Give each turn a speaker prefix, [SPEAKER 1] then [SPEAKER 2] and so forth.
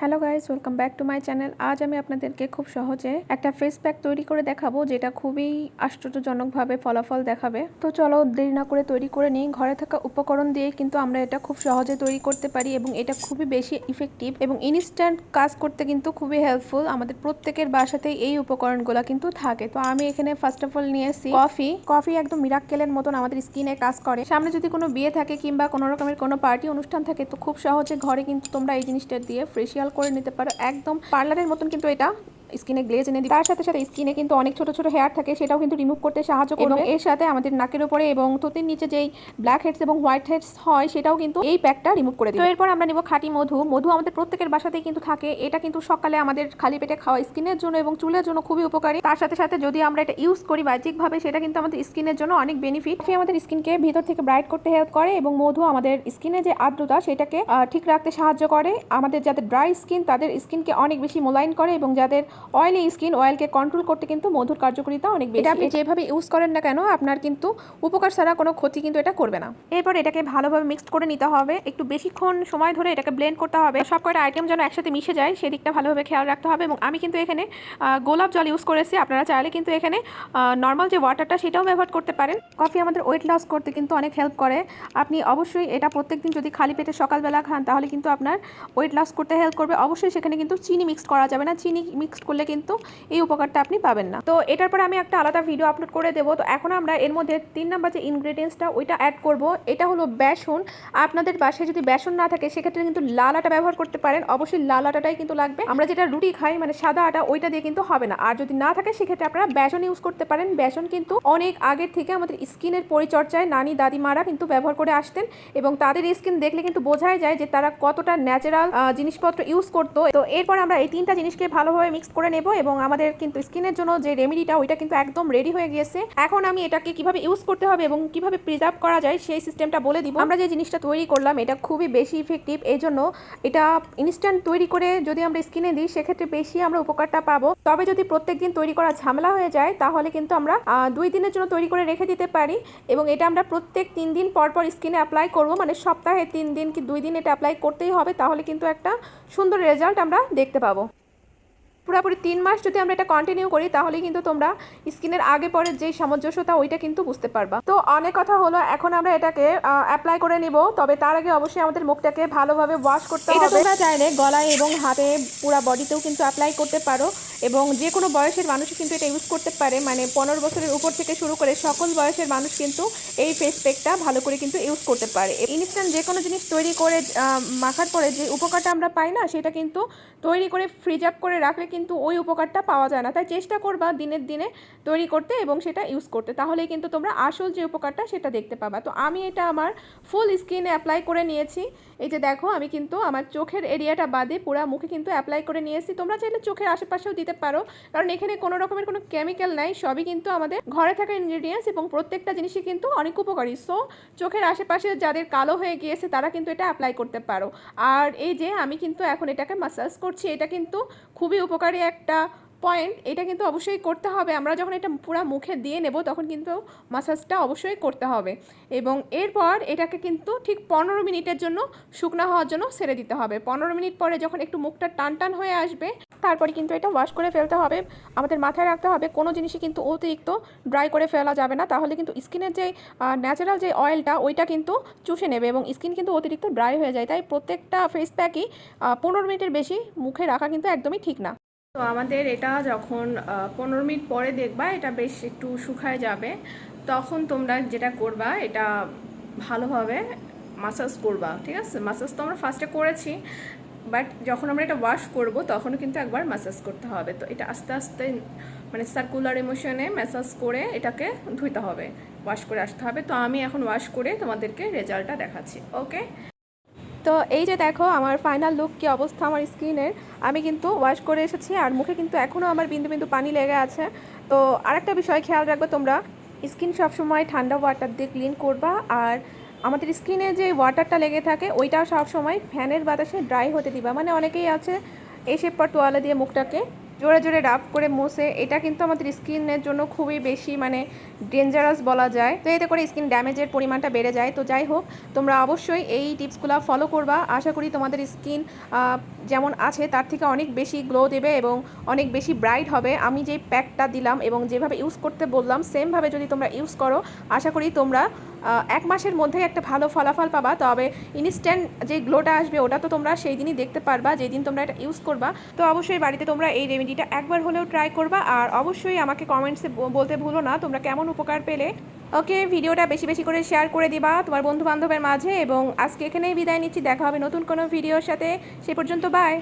[SPEAKER 1] Hello guys, welcome back to my channel. আজ আমি আপনাদেরকে খুব সহজে একটা ফেস প্যাক তৈরি করে দেখাবো, যেটা খুবই আশ্চর্যজনকভাবে ফলাফল দেখাবে। তো চলো দেরি না করে তৈরি করে নিই। ঘরে থাকা উপকরণ দিয়ে কিন্তু আমরা এটা খুব সহজে তৈরি করতে পারি এবং এটা খুবই বেশি ইফেক্টিভ এবং ইনস্ট্যান্ট কাজ করতে কিন্তু খুবই হেল্পফুল আমাদের প্রত্যেকের বাসাতেই এই উপকরণগুলো কিন্তু থাকে। তো আমি এখানে ফার্স্ট অফ অল নিয়ে এসেছি কফি কফি একদম মিরাক্কেলের মতন আমাদের স্কিনে কাজ করে। সামনে যদি কোনো বিয়ে থাকে কিংবা কোনো রকমের কোনো পার্টি অনুষ্ঠান থাকে, তো খুব সহজে ঘরে কিন্তু তোমরা এই জিনিসটা দিয়ে ফেসিয়াল করে নিতে পারো। একদম পার্লারের মতন কিন্তু এটা স্কিনে গ্লেজ এনে দিই তার সাথে সাথে স্কিনে কিন্তু অনেক ছোট ছোট হেয়ার থাকে সেটাও কিন্তু রিমুভ করতে সাহায্য করবে। এবং এর সাথে আমাদের নাকের উপরে এবং থুতির নিচে যেই ব্ল্যাক হেডস এবং হোয়াইট হেডস হয় সেটাও কিন্তু এই প্যাকটা রিমুভ করে দিই তো এরপর আমরা নিব খাঁটি মধু। মধু আমাদের প্রত্যেকের বাসাতেই কিন্তু থাকে। এটা কিন্তু সকালে আমাদের খালি পেটে খাওয়া স্কিনের জন্য এবং চুলের জন্য খুবই উপকারী। তার সাথে সাথে যদি আমরা এটা ইউজ করি বাহ্যিকভাবে সেটা কিন্তু আমাদের স্কিনের জন্য অনেক বেনিফিট আমাদের স্কিনকে ভিতর থেকে ব্রাইট করতে হেল্প করে এবং মধু আমাদের স্কিনে যে আর্দ্রতা সেটাকে ঠিক রাখতে সাহায্য করে। আমাদের যাদের ড্রাই স্কিন তাদের স্কিনকে অনেক বেশি মোলায়েন করে এবং যাদের অয়েলি স্কিন অয়েলকে কন্ট্রোল করতে কিন্তু মধুর কার্যকারিতা অনেক বেশি। এটা আপনি যেভাবে ইউজ করেন না কেন আপনার কিন্তু উপকার ছাড়া কোনো ক্ষতি কিন্তু এটা করবে না। এরপর এটাকে ভালোভাবে মিক্সড করে নিতে হবে। একটু বেশিক্ষণ সময় ধরে এটাকে ব্লেন্ড করতে হবে। সব কয়টা আইটেম যেন একসাথে মিশে যায় সেদিকটা ভালোভাবে খেয়াল রাখতে হবে। এবং আমি কিন্তু এখানে গোলাপ জল ইউজ করেছি। আপনারা চাইলে কিন্তু এখানে নর্মাল যে ওয়াটারটা সেটাও ব্যবহার করতে পারেন। কফি আমাদের ওয়েট লস করতে কিন্তু অনেক হেল্প করে। আপনি অবশ্যই এটা প্রত্যেকদিন যদি খালি পেটে সকালবেলা খান তাহলে কিন্তু আপনার ওয়েট লস করতে হেল্প করবে। অবশ্যই সেখানে কিন্তু চিনি মিক্সড করা যাবে না। চিনি মিক্সড করলে কিন্তু এই উপকারটা আপনি পাবেন না। তো এটার পরে আমি একটা আলাদা ভিডিও আপলোড করে দেবো। তো এখন আমরা এর মধ্যে তিন নাম্বার যে ইনগ্রিডিয়েন্টসটা ওইটা অ্যাড করব। এটা হলো বেসন। আপনাদের বাসায় যদি বেসন না থাকে, সেক্ষেত্রে কিন্তু লাল আটা ব্যবহার করতে পারেন। অবশ্যই লাল আটাটাই কিন্তু লাগবে। আমরা যেটা রুটি খাই মানে সাদা আটা, ওইটা দিয়ে কিন্তু হবে না। আর যদি না থাকে, সেক্ষেত্রে আপনারা বেসন ইউজ করতে পারেন। বেসন কিন্তু অনেক আগের থেকে আমাদের স্কিনের পরিচর্যায় নানি, দাদিমারা কিন্তু ব্যবহার করে আসতেন এবং তাদের স্কিন দেখলে কিন্তু বোঝাই যায় যে তারা কতটা ন্যাচারাল জিনিসপত্র ইউজ করতো। তো এরপর আমরা এই তিনটা জিনিসকে ভালোভাবে মিক্স করে নেব এবং আমাদের কিন্তু স্কিনের জন্য যে রেমেডিটা ওইটা কিন্তু একদম রেডি হয়ে গিয়েছে। এখন আমি এটাকে কীভাবে ইউজ করতে হবে এবং কীভাবে প্রিজার্ভ করা যায়, সেই সিস্টেমটা বলে দিব। আমরা যে জিনিসটা তৈরি করলাম, এটা খুবই বেশি ইফেক্টিভ এই জন্য এটা ইনস্ট্যান্ট তৈরি করে যদি আমরা স্কিনে দিই, সেক্ষেত্রে বেশি আমরা উপকারটা পাবো। তবে যদি প্রত্যেক দিন তৈরি করা ঝামেলা হয়ে যায়, তাহলে কিন্তু আমরা দুই দিনের জন্য তৈরি করে রেখে দিতে পারি এবং এটা আমরা প্রত্যেক তিন দিন পর পর স্কিনে অ্যাপ্লাই করব। মানে সপ্তাহে তিন দিন কি দুই দিন এটা অ্যাপ্লাই করতেই হবে, তাহলে কিন্তু একটা সুন্দর রেজাল্ট আমরা দেখতে পাবো। পুরোপুরি তিন মাস যদি আমরা এটা কন্টিনিউ করি তাহলে কিন্তু তোমরা স্কিনের আগে পরে যে সামঞ্জস্যতা ওইটা কিন্তু বুঝতে পারবা। তো অনেক কথা হলো এখন আমরা এটাকে অ্যাপ্লাই করে নিব। তবে তার আগে অবশ্যই আমাদের মুখটাকে ভালোভাবে ওয়াশ করতে হবে। এটা তোমরা চাইলে গলায় এবং হাতে পুরো বডিতেও কিন্তু অ্যাপ্লাই করতে পারো এবং যে কোনো বয়সের মানুষ কিন্তু এটা ইউজ করতে পারে। মানে পনেরো বছরের উপর থেকে শুরু করে সকল বয়সের মানুষ কিন্তু এই ফেস প্যাকটা ভালো করে কিন্তু ইউজ করতে পারে। ইনস্ট্যান্ট যে কোনো জিনিস তৈরি করে মাখার পরে যে উপকারটা আমরা পাই না সেটা কিন্তু তৈরি করে ফ্রিজ আপ করে রাখলে কিন্তু ওই উপকারটা পাওয়া যায় না। তাই চেষ্টা করবা দিনের দিনে তৈরি করতে এবং সেটা ইউজ করতে। তাহলেই কিন্তু তোমরা আসল যে উপকারটা সেটা দেখতে পাবা। তো আমি এটা আমার ফুল স্কিনে অ্যাপ্লাই করে নিয়েছি। এই যে দেখো, আমি কিন্তু আমার চোখের এরিয়াটা বাদে পুরো মুখে কিন্তু অ্যাপ্লাই করে নিয়েছি। তোমরা চাইলে চোখের আশেপাশেও দিতে পারো। কারণ এখানে কোনো রকমের কোনো কেমিক্যাল নাই, সবই কিন্তু আমাদের ঘরে থাকা ইনগ্রিডিয়েন্টস এবং প্রত্যেকটা জিনিসই কিন্তু অনেক উপকারী। সো চোখের আশেপাশে যাদের কালো হয়ে গিয়েছে, তারা কিন্তু এটা অ্যাপ্লাই করতে পারো। আর এই যে আমি কিন্তু এখন এটাকে মাসাজ করছি, এটা কিন্তু খুবই উপকারী একটা পয়েন্ট এটা কিন্তু অবশ্যই করতে হবে। আমরা যখন এটা পুরো মুখে দিয়ে নেব, তখন কিন্তু মাসাজটা অবশ্যই করতে হবে। এবং এরপর এটাকে কিন্তু ঠিক পনেরো মিনিটের জন্য শুকনো হওয়ার জন্য ছেড়ে দিতে হবে। পনেরো মিনিট পরে যখন একটু মুখটা টান টান হয়ে আসবে, তারপরে কিন্তু এটা ওয়াশ করে ফেলতে হবে। আমাদের মাথায় রাখতে হবে, কোনো জিনিসই কিন্তু অতিরিক্ত ড্রাই করে ফেলা যাবে না। তাহলে কিন্তু স্কিনের যে ন্যাচারাল যে অয়েলটা ওইটা কিন্তু চুষে নেবে এবং স্কিন কিন্তু অতিরিক্ত ড্রাই হয়ে যায়। তাই প্রত্যেকটা ফেস প্যাকই পনেরো মিনিটের বেশি মুখে রাখা কিন্তু একদমই ঠিক না। তো আমাদের এটা যখন পনেরো মিনিট পরে দেখবা এটা বেশ একটু শুকায় যাবে। তখন তোমরা যেটা করবা, এটা ভালোভাবে মাসাজ করবা, ঠিক আছে? মাসাজ তো আমরা ফার্স্টে করেছি বাট যখন আমরা এটা ওয়াশ করব, তখনও কিন্তু একবার ম্যাসাজ করতে হবে। তো এটা আস্তে আস্তে মানে সার্কুলার ইমোশনে ম্যাসাজ করে এটাকে ধুইতে হবে ওয়াশ করে আসতে হবে। তো আমি এখন ওয়াশ করে তোমাদেরকে রেজাল্টটা দেখাচ্ছি ওকে তো এই যে দেখো, আমার ফাইনাল লুক কি অবস্থা আমার স্কিনের আমি কিন্তু ওয়াশ করে এসেছি আর মুখে কিন্তু এখনও আমার বিন্দু বিন্দু পানি লেগে আছে। তো আরেকটা বিষয় খেয়াল রাখবে তোমরা স্কিন সবসময় ঠান্ডা ওয়াটার দিয়ে ক্লিন করবা আর আমাদের স্কিনে যে ওয়াটারটা লেগে থাকে ওইটা সবসময় ফ্যানের বাতাসে ড্রাই হতে দিবা। মানে অনেকেই আছে, এসে পর তোয়ালা দিয়ে মুখটাকে জোরে জোরে রাব করে মোছে, এটা কিন্তু আমাদের স্কিনের জন্য খুবই বেশি মানে ডেঞ্জারাস বলা যায়। তো এতে করে স্কিন ড্যামেজের পরিমাণটা বেড়ে যায়। তো যাই হোক, তোমরা অবশ্যই এই টিপসগুলো ফলো করবা। আশা করি তোমাদের স্কিন যেমন আছে তার থেকে অনেক বেশি গ্লো দেবে এবং অনেক বেশি ব্রাইট হবে। আমি যে প্যাকটা দিলাম এবং যেভাবে ইউজ করতে বললাম সেমভাবে যদি তোমরা ইউজ করো, আশা করি তোমরা এক মাসের মধ্যে একটা ভালো ফলাফল পাবা। তবে ইনস্ট্যান্ট যে গ্লোটা আসবে, ওটা তো তোমরা সেই দিনই দেখতে পারবা, যেদিন তোমরা এটা ইউজ করবা। তো অবশ্যই বাড়িতে তোমরা এই রেমেডিটা একবার হলেও ট্রাই করবা। আর অবশ্যই আমাকে কমেন্টসে বলতে ভুলো না, তোমরা কেমন উপকার পেলে। ওকে ভিডিওটা বেশি বেশি করে শেয়ার করে দিবা তোমার বন্ধু বান্ধবের মাঝে এবং আজকে এখানেই বিদায় নিচ্ছি। দেখা হবে নতুন কোনো ভিডিওর সাথে। সে পর্যন্ত বাই